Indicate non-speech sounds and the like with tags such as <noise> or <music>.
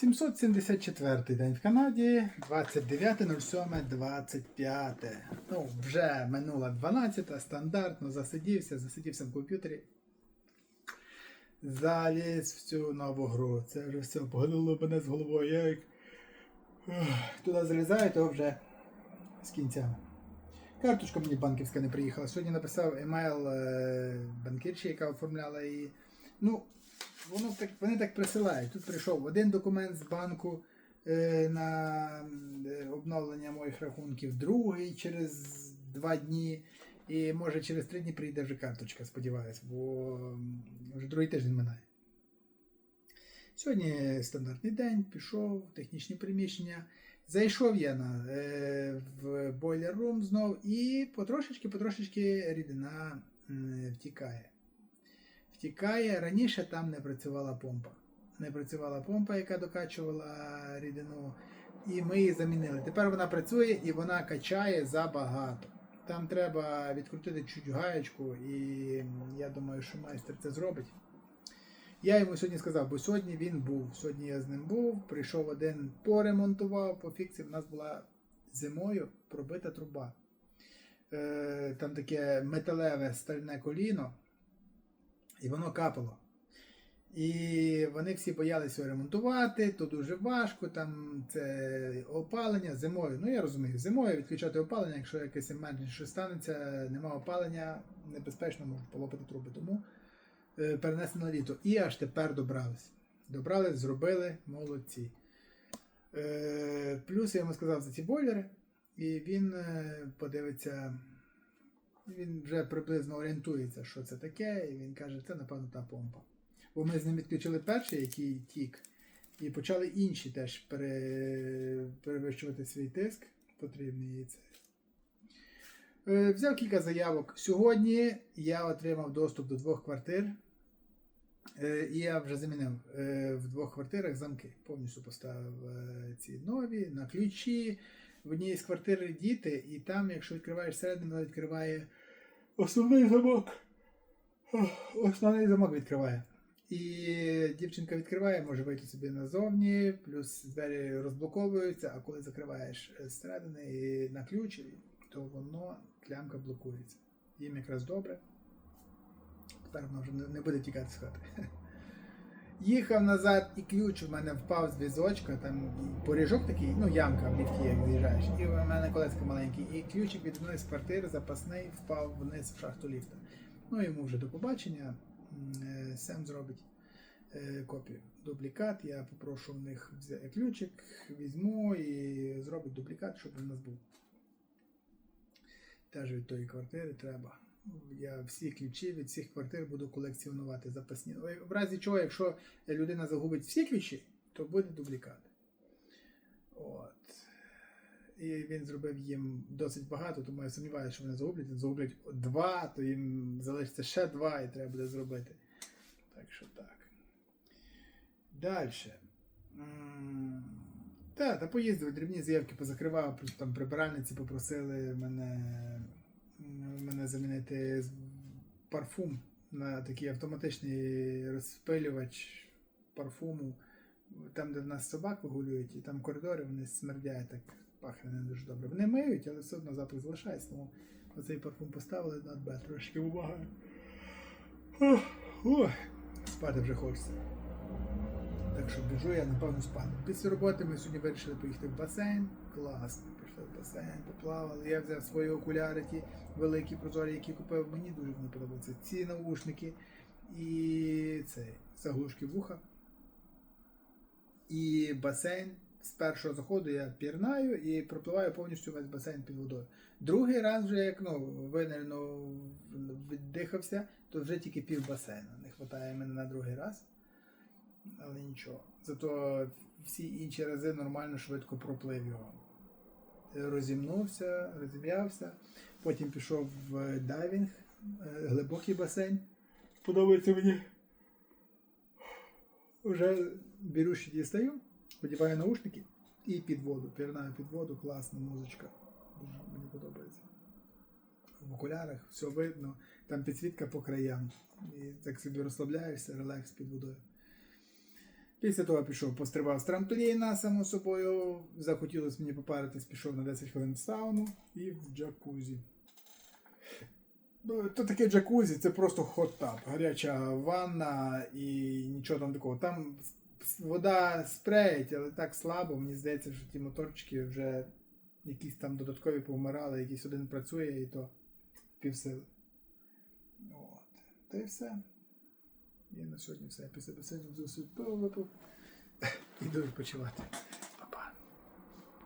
774 день в Канаді, 29.07.25. Ну, вже минула 12, стандартно засидівся, засидівся в комп'ютері. Заліз в цю нову гру. Це вже все погнуло мене з головою. Я як туди залізаю, то вже з кінця. Карточка мені банківська не приїхала. Сьогодні написав емейл е, банкірші, яка оформляла її. Ну, воно так, вони так присилають. Тут прийшов один документ з банку е, на е, обновлення моїх рахунків, другий через два дні. І може через три дні прийде вже карточка, сподіваюся, бо вже другий тиждень минає. Сьогодні стандартний день, пішов технічні приміщення. Зайшов я на, е, в бойлер рум знов і потрошечки-потрошечки рідина м, втікає. Втікає. Раніше там не працювала помпа. Не працювала помпа, яка докачувала рідину, і ми її замінили. Тепер вона працює і вона качає забагато. Там треба відкрутити чуть гаєчку, і я думаю, що майстер це зробить. Я йому сьогодні сказав, бо сьогодні він був. Сьогодні я з ним був. Прийшов один, поремонтував, пофіксив. У нас була зимою пробита труба. Е, там таке металеве стальне коліно, і воно капало. І вони всі боялися ремонтувати, то дуже важко, там це опалення зимою. Ну я розумію, зимою відключати опалення, якщо якесь еменше станеться, нема опалення, небезпечно можуть полопати труби. Тому е, перенесено на літо. І аж тепер добрались. Добрались, зробили, молодці. Е, плюс я йому сказав за ці бойлери, і він е, подивиться, він вже приблизно орієнтується, що це таке, і він каже, це напевно та помпа. Бо ми з ним відключили перший, який тік, і почали інші теж пере... перевищувати свій тиск потрібний. Це. Е, Взяв кілька заявок. Сьогодні я отримав доступ до двох квартир. Е, І я вже замінив е, в двох квартирах замки. Повністю поставив ці нові на ключі. В одній з квартир діти, і там, якщо відкриваєш середину, вона відкриває основний замок. Основний замок відкриває. І дівчинка відкриває, може вийти собі назовні, плюс двері розблоковуються, а коли закриваєш е, зсередини на ключ, то воно клямка блокується. Їм якраз добре. Тепер воно вже не- не буде тікати з хати. <laughs> Їхав назад, і ключ в мене впав з візочка, там поріжок такий, ну ямка в ліфті, як виїжджаєш, і в мене колеска маленьке, і ключик від одної з квартир запасний впав вниз в шахту ліфта. Ну йому вже до побачення. Е, Сем зробить е, копію. Дублікат. Я попрошу в них взяти ключик, візьму і зробить дублікат, щоб у нас був. Теж від тої квартири треба. Я всі ключі від всіх квартир буду колекціонувати запасні. В разі чого, якщо людина загубить всі ключі, то буде дублікат. От. І він зробив їм досить багато, тому я сумніваюся, що вони загублять. Загублять два, то їм залишиться ще два і треба буде зробити. Так що так. Далі. Так, та поїздив, дрібні заявки позакривав, там прибиральниці попросили мене, м, мене замінити парфум на такий автоматичний розпилювач парфуму. Там, де в нас собак вигулюють, і там коридори вони смердяють, так пахне не дуже добре. Вони миють, але все одно запах залишається, тому оцей парфум поставили на Б, трошки ой, спати вже хочеться. Так що біжу я, напевно, спати. Після роботи ми сьогодні вирішили поїхати в басейн. Класно, басейн, поплавали. Я взяв свої окуляри, ті великі прозорі, які купив. Мені дуже вони подобаються. Ці наушники і це заглушки вуха. І басейн. З першого заходу я пірнаю і пропливаю повністю весь басейн під водою. Другий раз вже як ну, винирно віддихався, то вже тільки пів басейну. Не вистачає мене на другий раз. Але нічого. Зато всі інші рази нормально швидко проплив його. Розімнувся, розім'явся, потім пішов в дайвінг, е, глибокий басейн. Подобається мені. Вже беруші дістаю, одіваю наушники і під воду. Пірнаю під воду, класна музичка. Дуже мені подобається. В окулярах все видно, там підсвітка по краям. І так собі розслабляєшся, релакс під водою. Після того пішов, пострибав з трампліна, само собою. Захотілося мені попаритись, пішов на 10 хвилин сауну і в джакузі. Ну, То таке джакузі, це просто хот-тап. Гаряча ванна і нічого там такого. Там вода спреють, але так слабо. Мені здається, що ті моторчики вже якісь там додаткові повмирали, якийсь один працює і то півсили. От. Та й все. І на сьогодні все. Після басейну взяв собі пиво. Іду відпочивати.